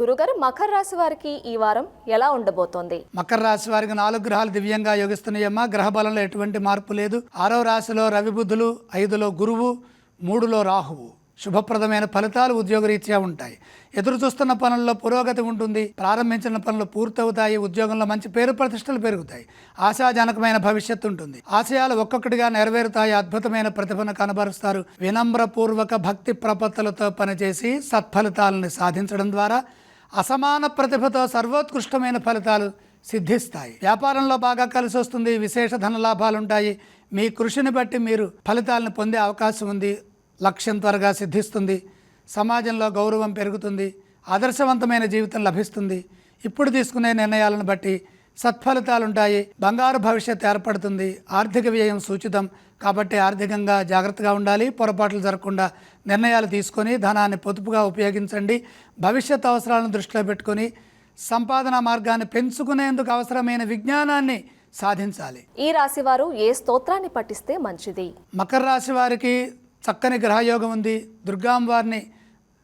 గురుగారు మకర రాశి వారికి ఈ వారం ఎలా ఉండబోతోంది? మకర రాశి వారికి నాలుగు గ్రహాలు దివ్యంగా యోగిస్తున్నాయమ్మా. గ్రహ బలంలో ఎటువంటి మార్పు లేదు. ఆరో రాశిలో రవి బుద్ధులు ఐదులో గురువు మూడులో రాహువు. శుభప్రదమైన ఫలితాలు ఉద్యోగరీత్యా ఉంటాయి. ఎదురు చూస్తున్న పనుల్లో పురోగతి ఉంటుంది. ప్రారంభించిన పనులు పూర్తవుతాయి. ఉద్యోగంలో మంచి పేరు ప్రతిష్టలు పెరుగుతాయి. ఆశాజనకమైన భవిష్యత్తు ఉంటుంది. ఆశయాలు ఒక్కొక్కటిగా నెరవేరుతాయి. అద్భుతమైన ప్రతిభను కనబరుస్తారు. వినమ్రపూర్వక భక్తి ప్రపత్తులతో పనిచేసి సత్ఫలితాలను సాధించడం ద్వారా అసమాన ప్రతిభతో సర్వోత్కృష్టమైన ఫలితాలు సిద్ధిస్తాయి. వ్యాపారంలో బాగా కలిసి వస్తుంది విశేష ధన లాభాలుంటాయి. మీ కృషిని బట్టి మీరు ఫలితాలను పొందే అవకాశం ఉంది లక్ష్యం త్వరగా సిద్ధిస్తుంది. సమాజంలో గౌరవం పెరుగుతుంది ఆదర్శవంతమైన జీవితం లభిస్తుంది. ఇప్పుడు తీసుకునే నిర్ణయాలను బట్టి సత్ఫలితాలు ఉంటాయి బంగారు భవిష్యత్తు ఏర్పడుతుంది. ఆర్థిక వ్యయం సూచితం. కాబట్టి ఆర్థికంగా జాగ్రత్తగా ఉండాలి. పొరపాట్లు జరగకుండా నిర్ణయాలు తీసుకొని ధనాన్ని పొదుపుగా ఉపయోగించండి. భవిష్యత్ అవసరాలను దృష్టిలో పెట్టుకొని సంపాదన మార్గాన్ని పెంచుకునేందుకు అవసరమైన విజ్ఞానాన్ని సాధించాలి. ఈ రాశి వారు ఏ స్తోత్రాన్ని పఠిస్తే మంచిది? మకర రాశి వారికి చక్కని గ్రహయోగం ఉంది. దుర్గాంవారిని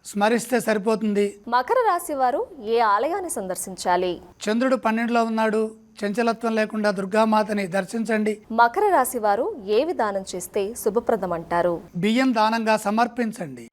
స్మరిస్తే సరిపోతుంది. మకర రాశి వారు ఏ ఆలయాన్ని సందర్శించాలి? చంద్రుడు పన్నెండులో ఉన్నాడు. చంచలత్వం లేకుండా దుర్గామాతని దర్శించండి. మకర రాశి వారు ఏ విధానం చేస్తే శుభప్రదం అంటారు బియ్యం దానంగా సమర్పించండి.